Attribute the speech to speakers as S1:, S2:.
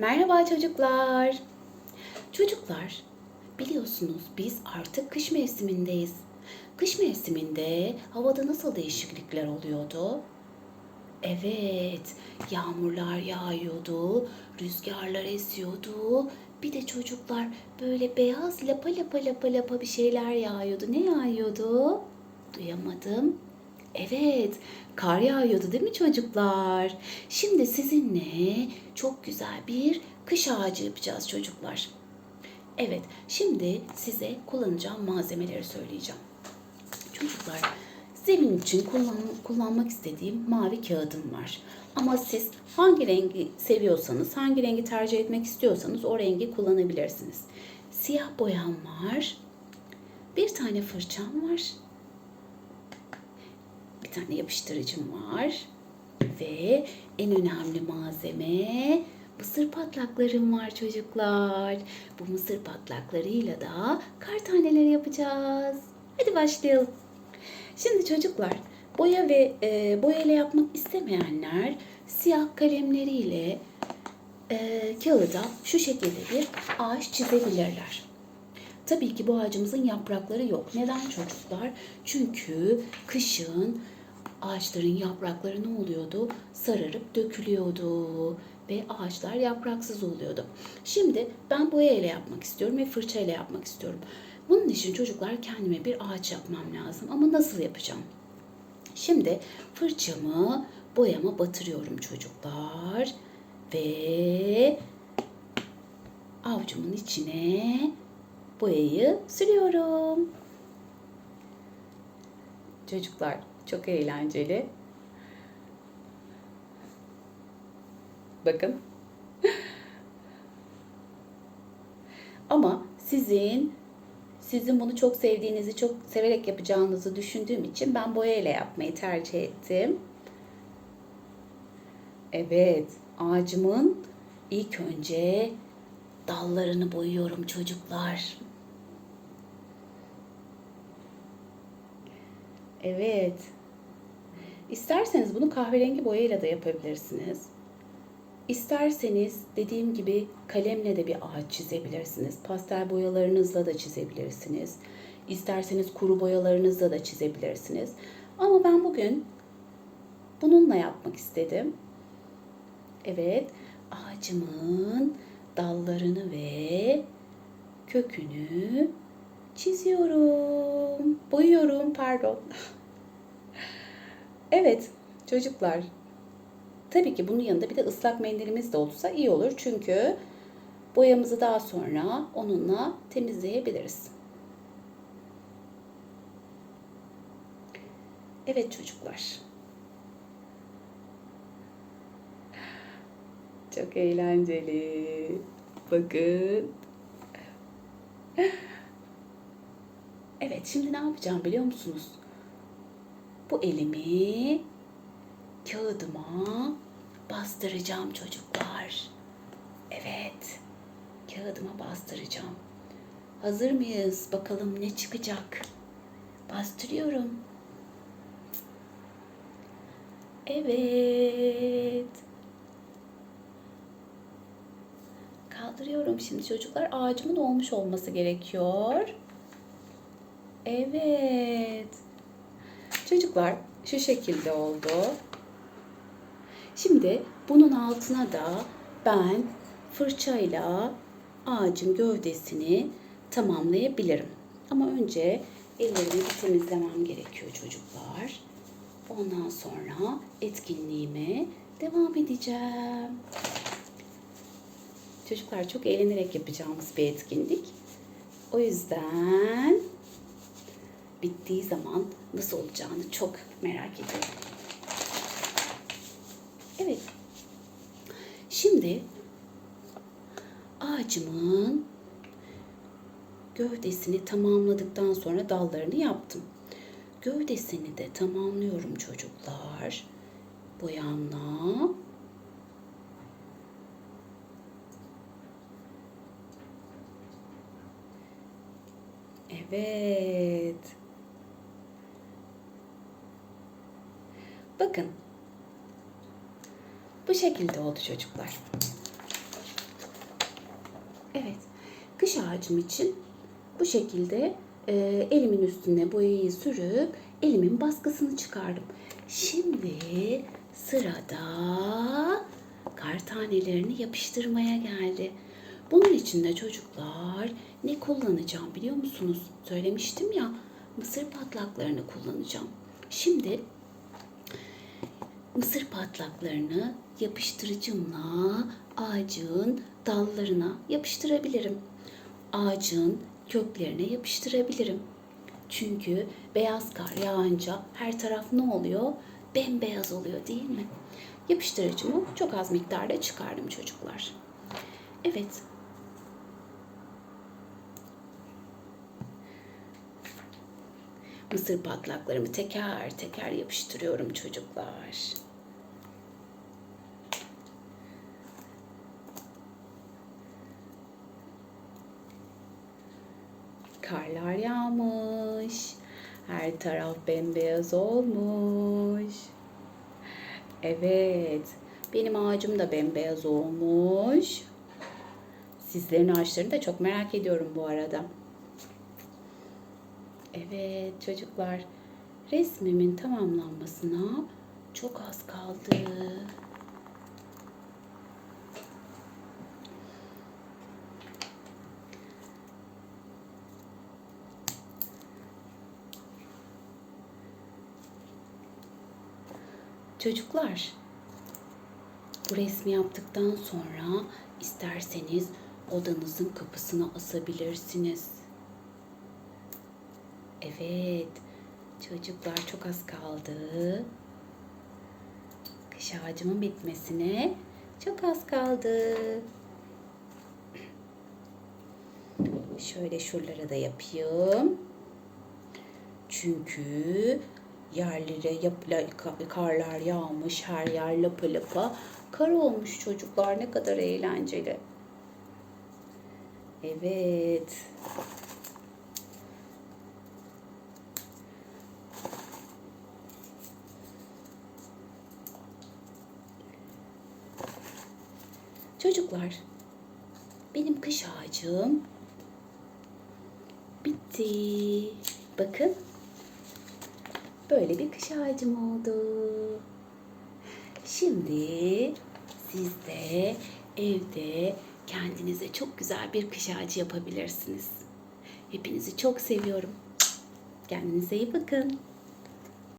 S1: Merhaba çocuklar. Çocuklar, biliyorsunuz biz artık kış mevsimindeyiz. Kış mevsiminde havada nasıl değişiklikler oluyordu? Evet, yağmurlar yağıyordu, rüzgarlar esiyordu. Bir de çocuklar böyle beyaz lapa lapa lapa lapa bir şeyler yağıyordu. Ne yağıyordu? Duyamadım. Evet, kar yağıyordu değil mi çocuklar? Şimdi sizinle çok güzel bir kış ağacı yapacağız çocuklar. Evet, şimdi size kullanacağım malzemeleri söyleyeceğim. Çocuklar, zemin için kullan, kullanmak istediğim mavi kağıdım var. Ama siz hangi rengi seviyorsanız, hangi rengi tercih etmek istiyorsanız o rengi kullanabilirsiniz. Siyah boyam var. Bir tane fırçam var bir tane yapıştırıcım var. Ve en önemli malzeme mısır patlaklarım var çocuklar. Bu mısır patlaklarıyla da kar taneleri yapacağız. Hadi başlayalım. Şimdi çocuklar boya ve e, boyayla yapmak istemeyenler siyah kalemleriyle e, kağıda şu şekilde bir ağaç çizebilirler. Tabii ki bu ağacımızın yaprakları yok. Neden çocuklar? Çünkü kışın ağaçların yaprakları ne oluyordu? Sararıp dökülüyordu ve ağaçlar yapraksız oluyordu. Şimdi ben boya ile yapmak istiyorum ve fırça ile yapmak istiyorum. Bunun için çocuklar kendime bir ağaç yapmam lazım ama nasıl yapacağım? Şimdi fırçamı boyama batırıyorum çocuklar ve avucumun içine boyayı sürüyorum. Çocuklar çok eğlenceli. Bakın. Ama sizin sizin bunu çok sevdiğinizi, çok severek yapacağınızı düşündüğüm için ben boya ile yapmayı tercih ettim. Evet, ağacımın ilk önce dallarını boyuyorum çocuklar. Evet. İsterseniz bunu kahverengi boyayla da yapabilirsiniz. İsterseniz dediğim gibi kalemle de bir ağaç çizebilirsiniz. Pastel boyalarınızla da çizebilirsiniz. İsterseniz kuru boyalarınızla da çizebilirsiniz. Ama ben bugün bununla yapmak istedim. Evet, ağacımın dallarını ve kökünü çiziyorum. Boyuyorum, pardon. evet, çocuklar. Tabii ki bunun yanında bir de ıslak mendilimiz de olursa iyi olur. Çünkü boyamızı daha sonra onunla temizleyebiliriz. Evet çocuklar. Çok eğlenceli. Bakın. Evet, şimdi ne yapacağım biliyor musunuz? Bu elimi kağıdıma bastıracağım çocuklar. Evet, kağıdıma bastıracağım. Hazır mıyız? Bakalım ne çıkacak? Bastırıyorum. Evet. Kaldırıyorum şimdi çocuklar. Ağacımın olmuş olması gerekiyor. Evet. Çocuklar şu şekilde oldu. Şimdi bunun altına da ben fırçayla ağacın gövdesini tamamlayabilirim. Ama önce ellerimi temizlemem gerekiyor çocuklar. Ondan sonra etkinliğime devam edeceğim. Çocuklar çok eğlenerek yapacağımız bir etkinlik. O yüzden bittiği zaman nasıl olacağını çok merak ediyorum. Evet. Şimdi ağacımın gövdesini tamamladıktan sonra dallarını yaptım. Gövdesini de tamamlıyorum çocuklar. Boyamla. Evet. Bakın. Bu şekilde oldu çocuklar. Evet. Kış ağacım için bu şekilde e, elimin üstüne boyayı sürüp elimin baskısını çıkardım. Şimdi sırada kar tanelerini yapıştırmaya geldi. Bunun için de çocuklar ne kullanacağım biliyor musunuz? Söylemiştim ya mısır patlaklarını kullanacağım. Şimdi mısır patlaklarını yapıştırıcımla ağacın dallarına yapıştırabilirim. Ağacın köklerine yapıştırabilirim. Çünkü beyaz kar yağınca her taraf ne oluyor? Bembeyaz oluyor değil mi? Yapıştırıcımı çok az miktarda çıkardım çocuklar. Evet. Mısır patlaklarımı teker teker yapıştırıyorum çocuklar. Karlar yağmış. Her taraf bembeyaz olmuş. Evet. Benim ağacım da bembeyaz olmuş. Sizlerin ağaçlarını da çok merak ediyorum bu arada. Evet çocuklar. Resmimin tamamlanmasına çok az kaldı. Çocuklar, bu resmi yaptıktan sonra isterseniz odanızın kapısına asabilirsiniz. Evet, çocuklar çok az kaldı. Kış ağacımın bitmesine çok az kaldı. Şöyle şuralara da yapayım. Çünkü yerlere yapla, karlar yağmış, her yer lapa lapa kar olmuş çocuklar. Ne kadar eğlenceli. Evet. Çocuklar, benim kış ağacım bitti. Bakın. Böyle bir kış ağacım oldu. Şimdi siz de evde kendinize çok güzel bir kış ağacı yapabilirsiniz. Hepinizi çok seviyorum. Kendinize iyi bakın.